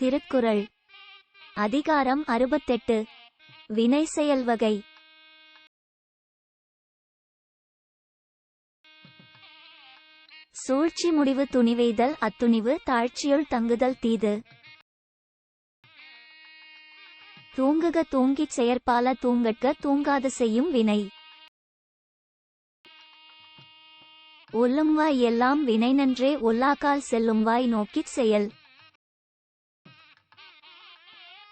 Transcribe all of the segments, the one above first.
திருக்குறள். அதிகாரம் அறுபத்தெட்டு. வினை செயல் வகை. சூழ்ச்சி முடிவு துணிவெய்தல் அத்துணிவு தாழ்ச்சியுள் தங்குதல் தீது. தூங்குக தூங்கிச் செயற்பால தூங்கட்க தூங்காது செய்யும் வினை. ஒல்லும் வாய் எல்லாம் வினை நன்றே ஒல்லாக்கால் செல்லும் வாய் நோக்கிச் செயல்.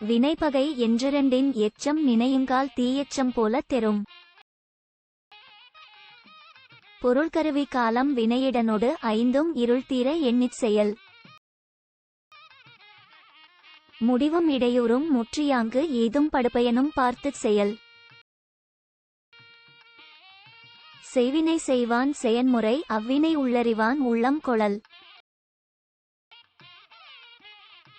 வினைப்பகை என்றிரண்டின் எச்சம் நினையுங்கால் தீயெச்சம் போல தெரும். பொருள்கருவி காலம் வினையிடனொடு ஐந்தும் இருள் தீர எண்ணிச் செயல். முடிவும் இடையூறும் முற்றியாங்கு ஏதும் படுபயனும் பார்த்துச் செயல். செய்வினை செய்வான் செயன்முறை அவ்வினை உள்ளறிவான் உள்ளம் கொளல்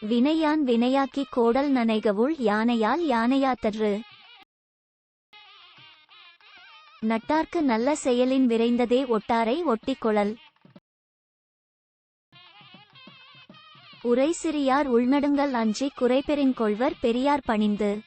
வினையான் வினையாக்கி கோடல் நனைகவுள் யானையால் யானையாத்தற்று. நட்டார்க்கு நல்ல செயலின் விரைந்ததே ஒட்டாரை ஒட்டிக்கொழல் உரை சிறியார் உள்நடுங்கள் அஞ்சி குறைபெறின் கொள்வர் பெரியார் பணிந்து.